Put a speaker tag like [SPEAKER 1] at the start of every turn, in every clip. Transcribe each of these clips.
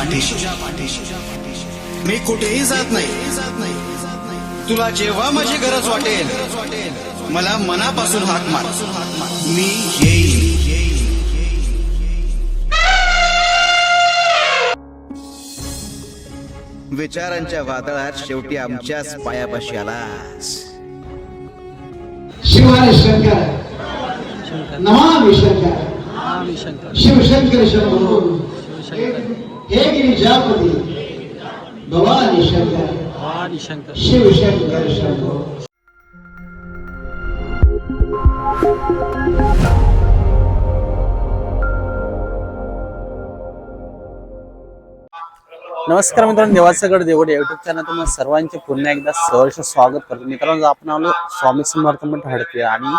[SPEAKER 1] पाठीशी. मी कुठेही जात नाही. तुला जेव्हा माझी गरज वाटेल मला मनापासून हाक मार. मी येईन.
[SPEAKER 2] विचारांच्या वादळात शेवटी आमच्याच पायापाशी आलास.
[SPEAKER 3] शिवाय शंकर. नमामि शंकर. शिवशंकर शंभो. हे गिरिजापती भवानी शंकर शंभो
[SPEAKER 4] नमस्कार मित्रांनो देवाचं देवड युट्यूब चॅनल तुम्हाला सर्वांचे पुन्हा एकदा सहर्ष स्वागत करतो. मित्रांनो आपण आलो स्वामी समर्थ हडके आणि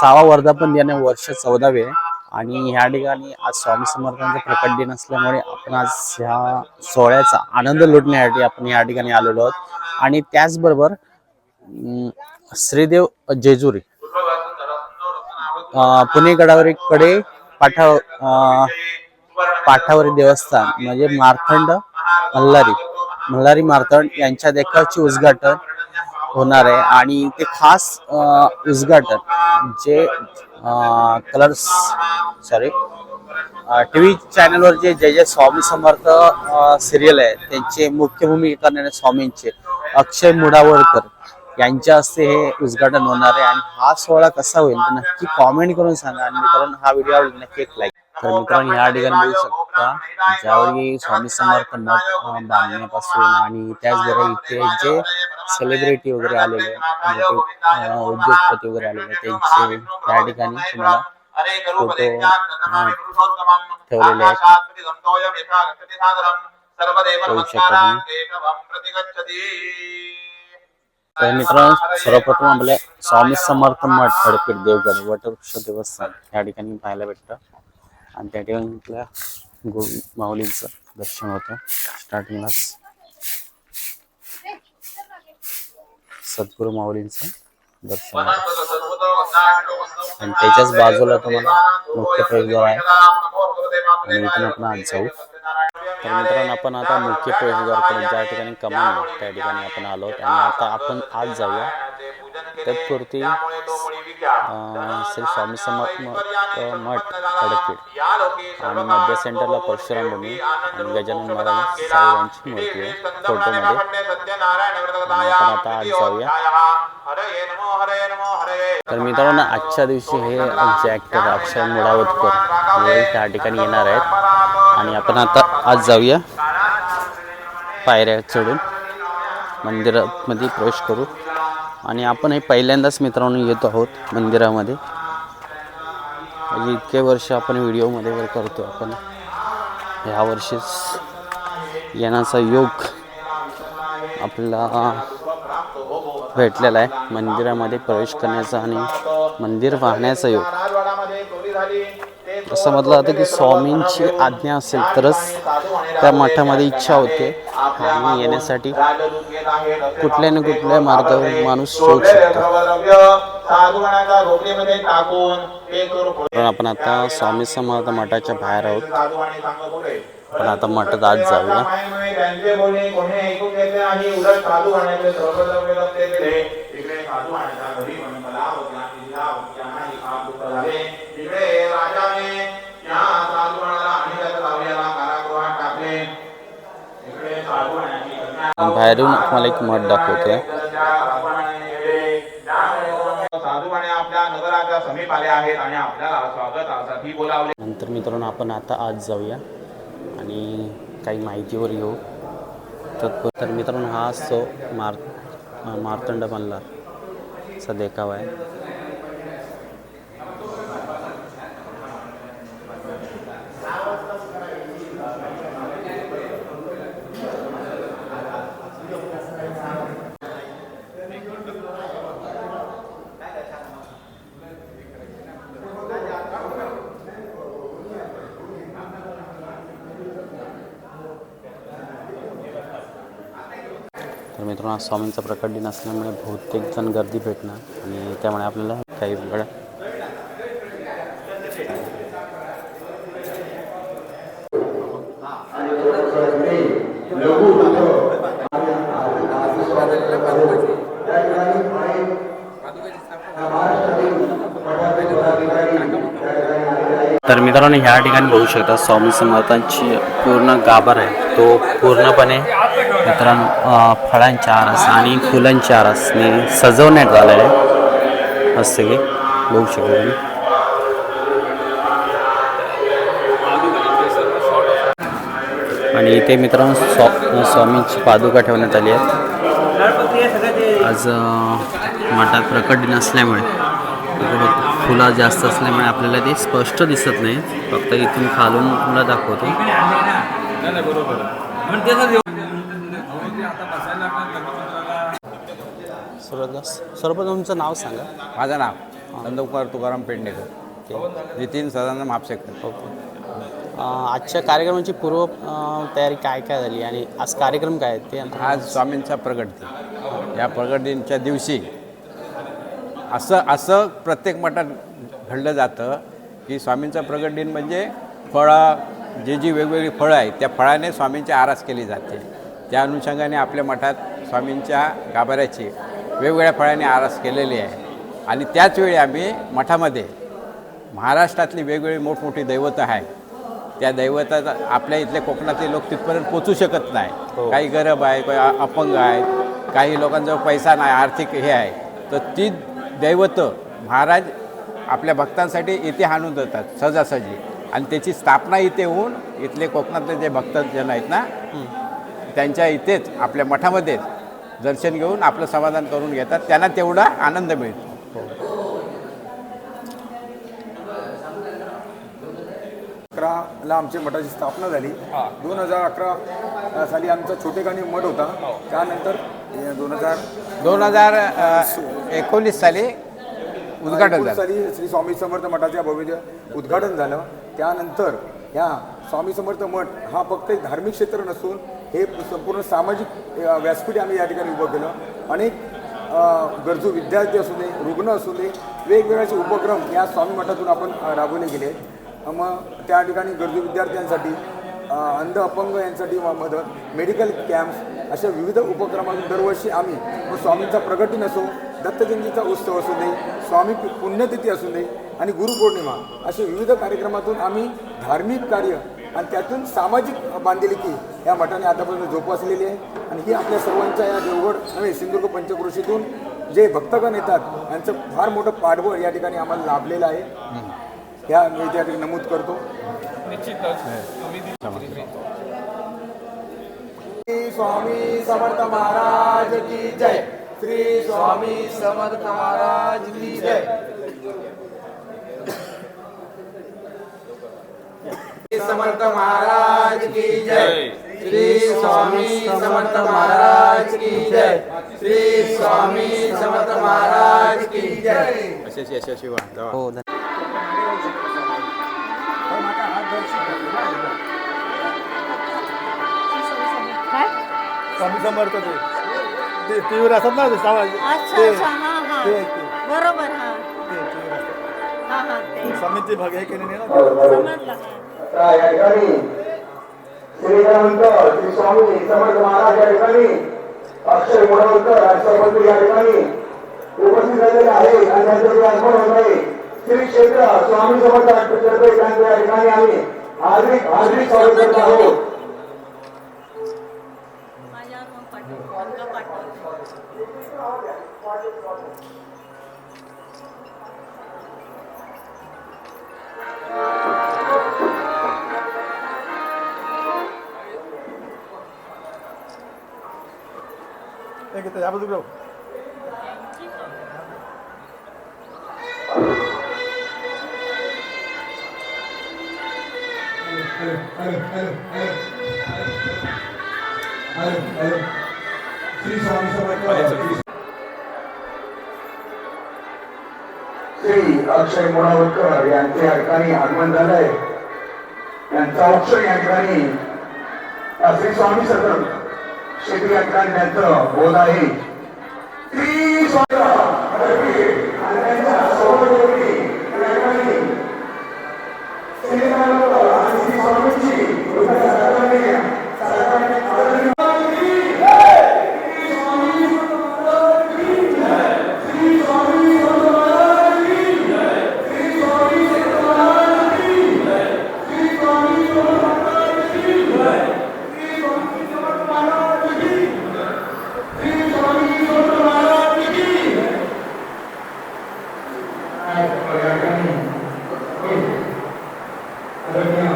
[SPEAKER 4] सहावा वर्धापन दिन वर्ष चौदावे. आहे. आणि ह्या ठिकाणी आज स्वामी समर्थांचा प्रकट दिन असल्यामुळे आपण आज ह्या सोहळ्याचा आनंद लुटण्यासाठी आपण या ठिकाणी आलेलो आहोत. आणि त्याचबरोबर अं, श्रीदेव जेजुरी अं, पुणे गडावरीकडे पाठा पाठावरी देवस्थान म्हणजे मार्तंड मल्हारी मल्हारी मार्तंड यांच्या देखावचे उद्घाटन होणार आहे. आणि ते खास अं, उद्घाटन जे कलर्स सॉरी टी व्ही चॅनलवर जे जय जय स्वामी समर्थ सिरियल आहे त्यांचे मुख्य भूमिका करणारे स्वामींचे अक्षय मुडावरकर यांच्या हस्ते हे उद्घाटन होणार आहे. आणि हा सोहळा कसा होईल नक्की कॉमेंट करून सांगा. आणि मित्रांनो हा व्हिडिओ आवडेल नक्की एक लाईक तर मित्रांनो या ठिकाणी बघू शकता ज्यावेळी स्वामी समर्थ मठ बांधण्यापासून आणि त्याचबरोबर इथे जे सेलिब्रिटी वगैरे आलेले उद्योगपती वगैरे आलेले त्यांचे या ठिकाणी तुम्हाला फोटो ठेवलेले आहेत. तर मित्रांनो सर्वप्रथम आपल्या स्वामी समर्थ मठ खडपीठ देवगड वटवृक्ष देवस्थान या ठिकाणी पाहायला भेटतं. आणि त्या ठिकाणी आपल्या गुरु माऊलींचं दर्शन होतं. स्टार्टिंगलाच सद्गुरू माऊलींचं दर्शन. आणि त्याच्याच बाजूला तुम्हाला मुख्य प्रवेशद्वार आहे. आणि इथून आपण आज जाऊ तर मित्रांनो आपण आता मुख्य प्रवेशद्वारकडे ज्या ठिकाणी कमान त्या ठिकाणी आपण आलो आणि आता आपण आज जाऊया तत्पुरती श्री स्वामी समर्थ मठ खडकीड. आणि मध्य सेंटरला परशुराम भूमी आणि गजानन महाराज साहेबांची मूर्ती आहे फोटोमध्ये. आता आज जाऊया. तर मित्रांनो आजच्या दिवशी हे जे ॲक्टर अक्षय मुडावतकर हे त्या ठिकाणी येणार आहेत. आणि आपण आता आज जाऊया. पायऱ्या चढून मंदिरामध्ये प्रवेश करू. आणि आपण हे पहिल्यांदाच मित्रांनो येतो आहोत मंदिरामध्ये. इतके वर्ष आपण व्हिडिओमध्ये वगैरे करतो आपण. ह्या वर्षीच येण्याचा योग आपला भेटलेला आहे. मंदिरामध्ये प्रवेश करण्याचा आणि मंदिर पाहण्याचा योग. असं म्हटलं जातं की स्वामींची आज्ञा असेल तरच त्या मठामध्ये इच्छा होते आणि येण्यासाठी कुठल्या ना कुठल्या मार्गावर माणूस शोध शकतो. कारण आपण आता स्वामी समर्थ मठाच्या बाहेर आहोत. पण आता मठात आज जाऊया.
[SPEAKER 5] त्यांचे बोलणे कोणी ऐकून घेतले उलट साधू सर्वद्रव्य दिले इकडे साधू
[SPEAKER 4] बाहेरून तुम्हाला एक मठ दाखवतोय. नंतर मित्रांनो आपण आता आज जाऊया आणि काही माहितीवर येऊ. तर तर मित्रांनो हा असतो मार मार्तंड मल्हार देखावा आहे आज स्वामींचा प्रकट दिन असल्यामुळे बहुतेकजण गर्दी भेटणार आणि त्यामुळे आपल्याला काही वेळा तर मित्रांनो ह्या ठिकाणी बघू शकता स्वामी समर्थांची पूर्ण गाभर आहे. तो पूर्णपणे मित्रांनो फळांच्या आरस आणि फुलांच्या आरसने सजवण्यात आलेलं आहे. असं की बघू शकतो तुम्ही. आणि इथे मित्रांनो स्वा स्वामींची पादुका ठेवण्यात आली आहेत. आज मठात प्रकट दिन असल्यामुळे फुलं जास्त असल्यामुळे आपल्याला ते स्पष्ट दिसत नाही फक्त इथून खालून तुला दाखवतो. सर्वप्रथम सर्वप्रथम तुमचं नाव सांगा.
[SPEAKER 6] माझं नाव नंदकुमार तुकाराम पेडणेकर नितीन सदानंद म्हापसेकर
[SPEAKER 4] अ, आजच्या कार्यक्रमाची पूर्व तयारी काय काय झाली आणि आज कार्यक्रम काय आहे ते
[SPEAKER 6] आज स्वामींचा प्रगट दिन या प्रगट दिनच्या दिवशी असं असं प्रत्येक मठात घडलं जातं की स्वामींचा प्रगट दिन म्हणजे फळं जे जी वेगवेगळी फळं आहेत त्या फळाने स्वामींची आरास केली जाते. त्या अनुषंगाने आपल्या मठात स्वामींच्या गाभाऱ्याची वेगवेगळ्या फळांनी आरास केलेली आहे. आणि त्याच वेळी आम्ही मठामध्ये महाराष्ट्रातली वेगवेगळी मोठमोठी दैवतं आहेत. त्या दैवतात आपल्या इथले कोकणातले लोक तिथपर्यंत पोचू शकत नाही. काही गरब आहे काही अपंग आहेत काही लोकांजवळ पैसा नाही आर्थिक हे आहे. तर ती दैवतं महाराज आपल्या भक्तांसाठी इथे आणून देतात सहजासहजी आणि त्याची स्थापना इथे होऊन इथले कोकणातले जे भक्तजन आहेत ना त्यांच्या इथेच आपल्या मठामध्येच दर्शन घेऊन आपलं समाधान करून घेतात. त्यांना तेवढा आनंद मिळतो.
[SPEAKER 7] अकराला आमच्या मठाची स्थापना झाली. दोन हजार अकरा साली आमचा छोटेखानी मठ होता. त्यानंतर दोन हजार
[SPEAKER 6] दोन हजार एकोणीस साली उद्घाटन झालं.
[SPEAKER 7] साली श्री स्वामी समर्थ मठाच्या भव्य उद्घाटन झालं. त्यानंतर ह्या स्वामी समर्थ मठ हा फक्त एक धार्मिक क्षेत्र नसून हे संपूर्ण सामाजिक व्यासपीठ आम्ही या ठिकाणी उभं केलं. अनेक गरजू विद्यार्थी असू दे रुग्ण असू दे वेगवेगळ्याचे उपक्रम या स्वामी मठातून आपण राबवले गेले. मग त्या ठिकाणी गरजू विद्यार्थ्यांसाठी अंध अपंग यांसाठी मदत मेडिकल कॅम्प्स अशा विविध उपक्रमातून दरवर्षी आम्ही मग स्वामींचा प्रगती नसो दत्तजयंतीचा उत्सव असू दे स्वामी पु- पुण्यतिथी असू दे आणि गुरुपौर्णिमा असे विविध कार्यक्रमातून आम्ही धार्मिक कार्य आणि त्यातून सामाजिक बांधिलकी या मठाने आतापर्यंत जोपासलेली आहे. आणि ही आपल्या सर्वांच्या या देवगड नव्हे सिंधुदुर्ग पंचक्रोशीतून जे भक्तगण येतात यांचं फार मोठं पाठबळ या ठिकाणी आम्हाला लाभलेलं आहे. ह्या मी त्या ठिकाणी नमूद करतो श्री स्वामी समर्थ महाराज की जय. श्री स्वामी समर्थ महाराज की जय। समर्थ महाराज की जय। श्री स्वामी समर्थ महाराज की जय। श्री स्वामी समर्थ महाराज की जय।
[SPEAKER 6] असे यशस्वी व्हा
[SPEAKER 4] हो धन्यवाद
[SPEAKER 7] स्वामी समर्थ ते ते टीव्हीवर असतात ना ते सावा-
[SPEAKER 8] अच्छा
[SPEAKER 7] ते-
[SPEAKER 8] अच्छा हा हा.
[SPEAKER 7] ते- ते-
[SPEAKER 8] बरोबर हा.
[SPEAKER 7] ते टीव्हीवर असतात.
[SPEAKER 8] हा हा ते.
[SPEAKER 7] स्वामींची भग हे केलेली
[SPEAKER 8] समजलं हा
[SPEAKER 3] या ठिकाणी श्री स्वामी समर्थ महाराज या ठिकाणी अक्षय मोडवकर राष्ट्रपती या ठिकाणी उपस्थित झालेले आहे आणि त्यांचं जे आगमन होत आहे श्री क्षेत्र स्वामी समर्थ राष्ट्रपती या ठिकाणी आम्ही. हार्दिक हार्दिक स्वागत करत. आहोत
[SPEAKER 7] एक इथं या बाजूला राहू. श्री
[SPEAKER 3] अक्षय मोडावरकर यांचे या ठिकाणी आगमन झालंय यांचा अक्षय या ठिकाणी श्री स्वामी सदन शेती या बोध आहे श्री स्वामी आणि त्यांच्या सोबतोबरी या ठिकाणी श्री स्वामी आणि श्री स्वामींची सरकारने सरकारने आदरणीय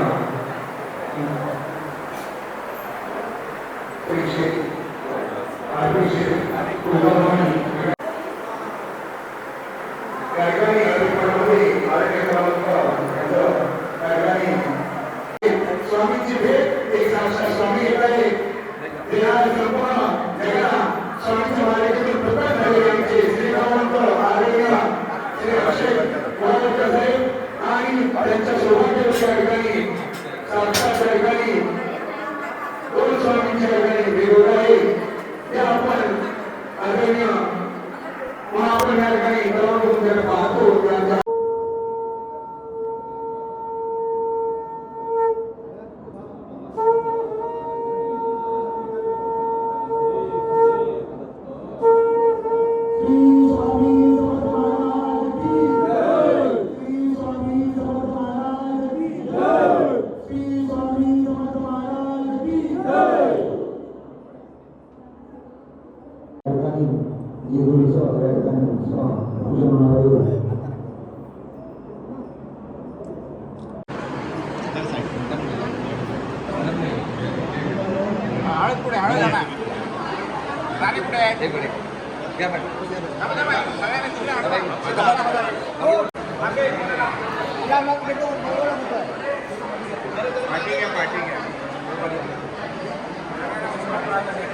[SPEAKER 3] या ठिकाणी अधिकपणामध्ये आरोग्य क्रमांक यांचं त्या ठिकाणी स्वामींची भेट एक साक्षात स्वामी येत आहे ते आज संपूर्ण जगाला स्वामींच्या मार्गातून प्रकट झालेले आमचे श्रीरामंत आदरणीय श्री अक्षय गोळावकर साहेब आणि त्यांच्या सौभाग्याच्या या ठिकाणी साक्षात त्या ठिकाणी दोन स्वामींच्या या ठिकाणी वेगवेगळं आहे ते आपण आदरणीय म्हणून आपण या ठिकाणी क्रमांक पाहतो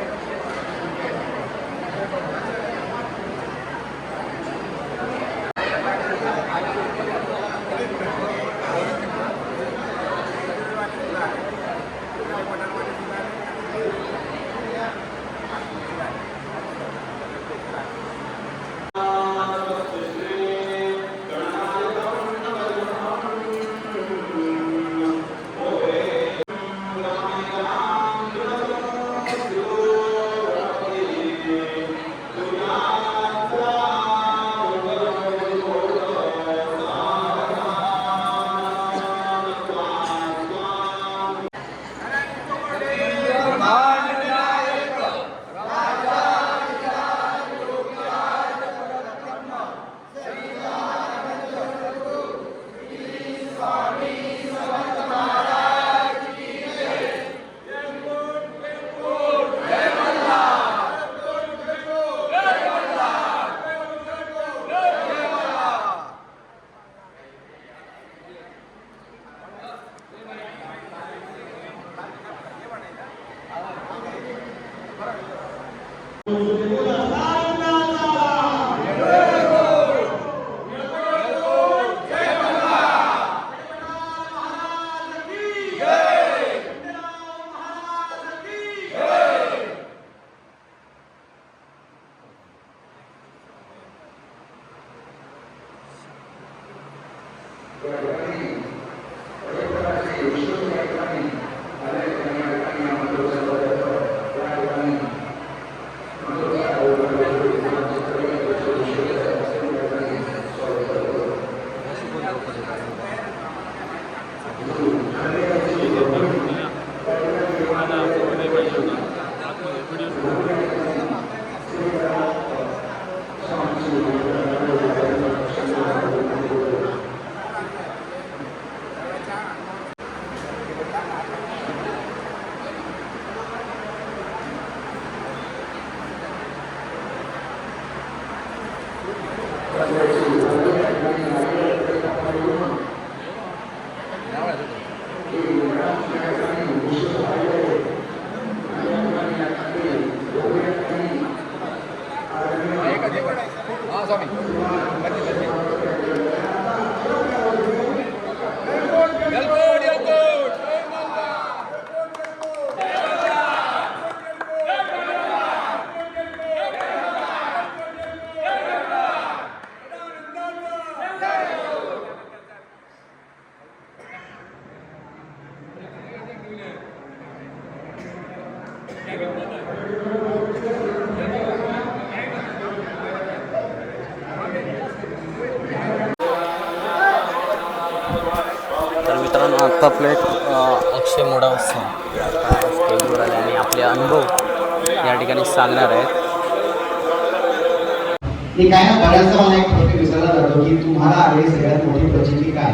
[SPEAKER 9] की तुम्हाला आलेली सगळ्यात मोठी प्रचिती काय?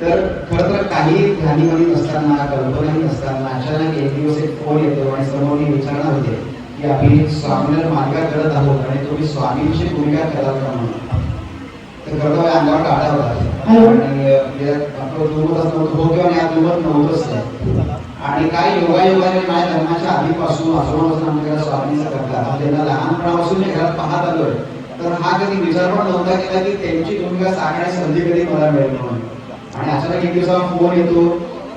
[SPEAKER 9] तर खरं तर काही ध्यानीमनी नसताना कल्पनाही नसताना अचानक एक दिवस एक फोन येतो आणि समोर विचारणा होते की आम्ही स्वामींवर मार्गा करत आहोत आणि तुम्ही स्वामींची भूमिका कराल का म्हणून. तर कर्तव्य अंगावर काढा होता आणि म्हणजे आपलं दुर्मतच नव्हतं हो किंवा या दुर्मत नव्हतंच आणि काय योगायोगाने माझ्या लग्नाच्या आधीपासून आजोबापासून आमच्याकडे स्वामीचं करतात त्यांना लहानपणापासून घरात पाहत आलोय तर हा कधी विचार पण नव्हता केला की त्यांची भूमिका सांगण्याची संधी कधी मला मिळेल म्हणून. आणि अचानक एक दिवसाला फोन येतो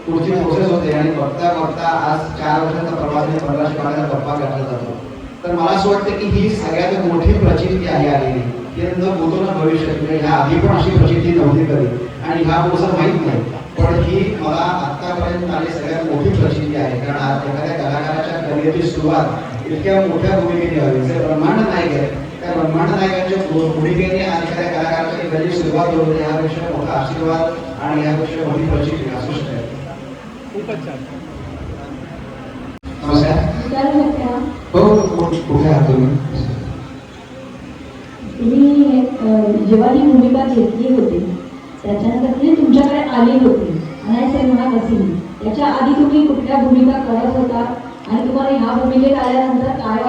[SPEAKER 9] पुढची प्रोसेस होते आणि बघता बघता आज चार वर्षाचा प्रवास मी पंधराशे पाण्याचा गप्पा घातला जातो. तर मला असं वाटतं की ही सगळ्यात मोठी प्रचिती आहे आलेली. की न बोलतो ना भविष्यात म्हणजे ह्या आधी पण अशी प्रचिती नव्हती कधी. आणि ह्या पुढचं माहीत नाही. पण ही मला आतापर्यंत आली सगळ्यात मोठी प्रचिती आहे. कारण आज एखाद्या कलाकाराच्या करिअरची सुरुवात इतक्या मोठ्या भूमिकेने व्हावी. जे ब्रह्मांड नाही आहे त्या ब्रह्मांड नायकांच्या भू- भूमिकेने आज एखाद्या कलाकाराच्या करिअरची सुरुवात होते यापेक्षा मोठा आशीर्वाद आणि यापेक्षा मोठी प्रचिती असू शकते. नमस्कार. हो कु- कुठे आहात तुम्ही?
[SPEAKER 10] जेव्हा ही भूमिका घेतली होती. त्याच्यानंतर तुम्ही तुमच्याकडे आली होती. आणि सिनेमा बसली त्याच्या आधी तुम्ही कुठल्या भूमिका करत होता आणि तुम्हाला ह्या भूमिकेत आल्यानंतर काय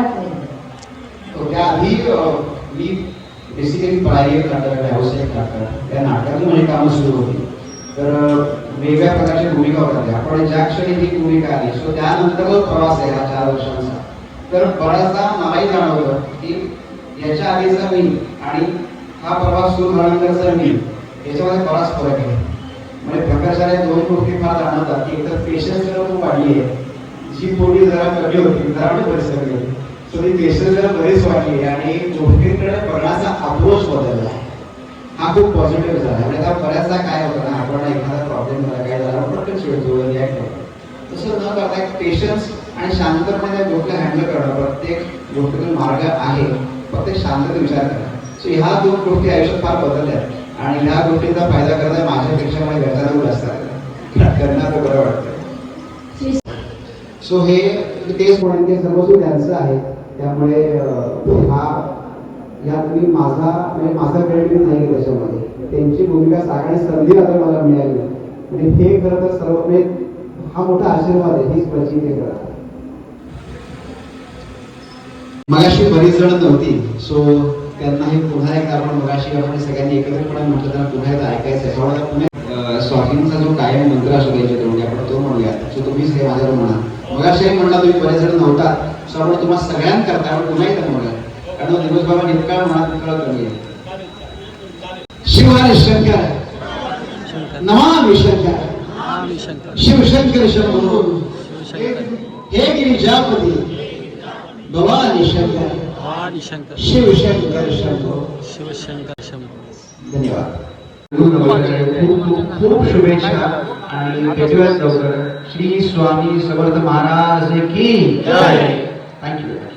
[SPEAKER 10] तो
[SPEAKER 9] त्याआधी अं, मी बेसिकली प्रायव्हेट नाटक व्यावसायिक नाटक त्या नाटकातून माझी कामं सुरू होती. तर वेगळ्या प्रकारच्या भूमिका होत्या. आपण ज्या क्षणी ती भूमिका आली सो त्यानंतर जो प्रवास आहे हा चार वर्षांचा. तर बराचसा मलाही जाणवलं की याच्या आधीचा मी आणि हा प्रवास सुरू झाल्यानंतरचा मी याच्यामध्ये बराच फरक आहे. म्हणजे प्रकाशाने दोन गोष्टी फार जाणवतात. की एकतर पेशन्स जरा खूप वाढली आहे. जी पोटी जरा कमी होती जरा म्हणजे परिसर गेली सो ती पेशन्स जरा बरीच आहे आणि गोष्टींकडे बघण्याचा अप्रोच बदलला आहे. हा खूप पॉझिटिव्ह झाला म्हणजे आता बऱ्याचदा काय होतं ना आपण एखादा प्रॉब्लेम झाला काय झाला पटकन चिडतो रिॲक्ट करतो. तसं न करता एक पेशन्स आणि शांतपणे त्या गोष्टी हँडल करणं प्रत्येक गोष्टीतून मार्ग आहे. फक्त एक शांततेत विचार करा. सो ह्या दोन गोष्टी आयुष्यात फार बदलल्या आहेत. आणि ह्या गोष्टींचा फायदा करता माझ्यापेक्षा मला घरच्या लोक असतात तर बरं वाटतं. सो हे तेच म्हणून ते सर्वस्व त्यांचं आहे. त्यामुळे हा या तुम्ही माझा म्हणजे माझा क्रेडिट नाही त्याच्यामध्ये. त्यांची भूमिका साकारण्याची संधी आता मला मिळाली. म्हणजे हे खरं तर सर्व म्हणजे हा मोठा आशीर्वाद आहे हीच प्रचिती खरं मगाशी बरीच जण नव्हती सो त्यांना हे पुन्हा एक आपण मगाशी आपण सगळ्यांनी एकत्रपणे म्हटलं त्यांना पुन्हा एकदा ऐकायचं आहे. त्यामुळे पुणे अं, स्वामींचा जो कायम मंत्र असतो त्यांच्या तोंडी आपण तो म्हणूया सो तुम्हीच हे माझ्यावर म्हणा मगाशी म्हणला तुम्ही बरेच जण नव्हता. सो आपण तुम्हाला सगळ्यांकरता पुन्हा एकदा म्हणूया. कारण दिवस बाबा नेमका म्हणा कळत नाही शिवाय शंकर. नमामि शंकर. शिवशंकर शंभो. हे गिरिजापती. भवानी शंकर. शिवशंकर शंभो.
[SPEAKER 11] शिवशंकर शंभू.
[SPEAKER 9] धन्यवाद. खूप खूप खूप शुभेच्छा आणि भेटूयात लवकर. श्री स्वामी समर्थ महाराज की जय.
[SPEAKER 11] Thank you.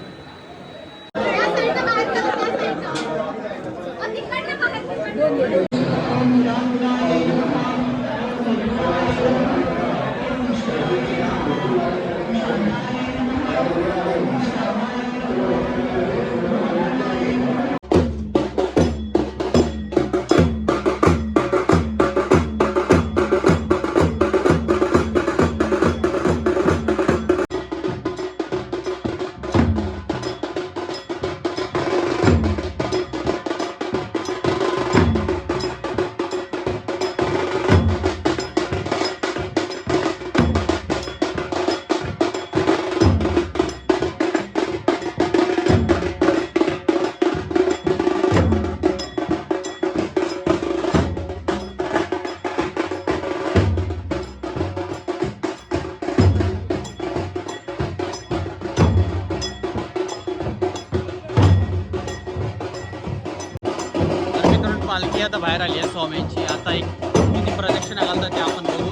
[SPEAKER 11] पालखी आता बाहेर आली आहे स्वामींची. आता एक किती प्रदक्षिणा घालतात ते आपण बघू.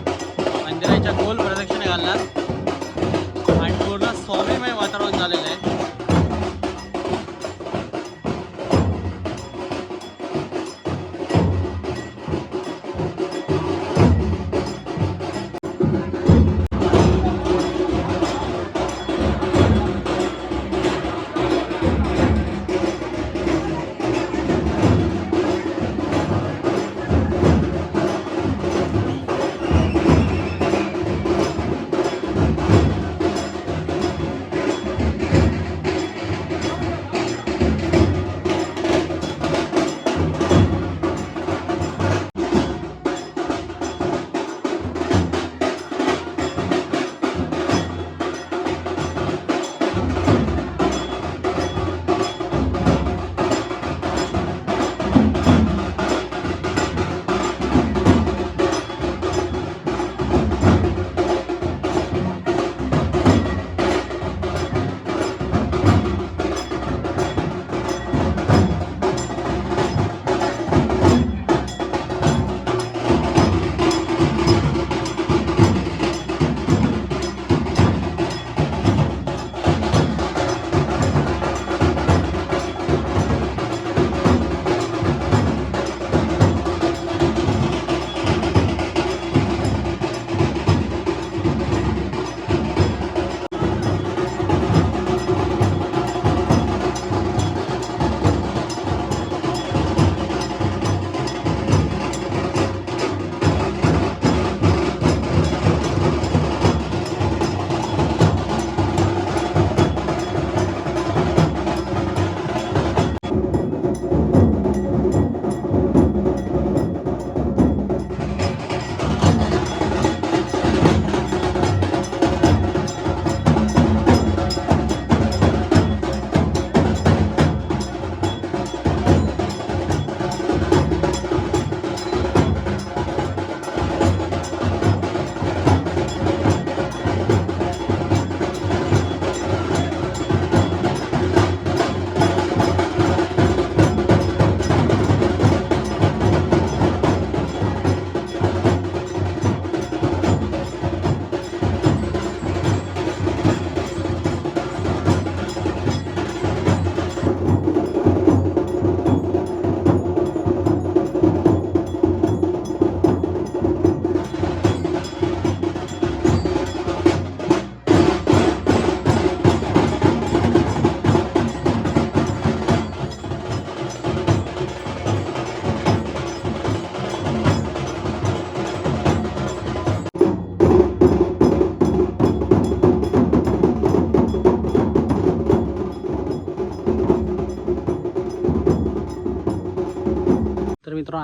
[SPEAKER 11] मंदिराच्या गोल प्रदक्षिणा घालणार.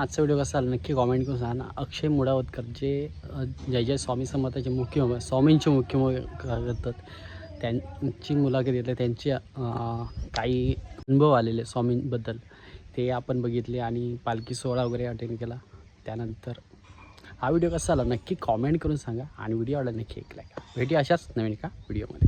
[SPEAKER 11] आजचा व्हिडिओ कसा आला नक्की कॉमेंट करून सांगा. ना अक्षय मुडावतकर जे जय जय स्वामी समर्थाचे मुख्य स्वामींचे मुख्य करतात त्यांची मुलाखत घेतली. त्यांचे काही अनुभव आलेले स्वामींबद्दल. ते आपण बघितले आणि पालखी सोहळा वगैरे अटेंड केला. त्यानंतर हा व्हिडिओ कसा आला नक्की कॉमेंट करून सांगा. आणि व्हिडिओ आवडला नक्की एक लाईक भेटी अशाच नवीन का व्हिडिओमध्ये.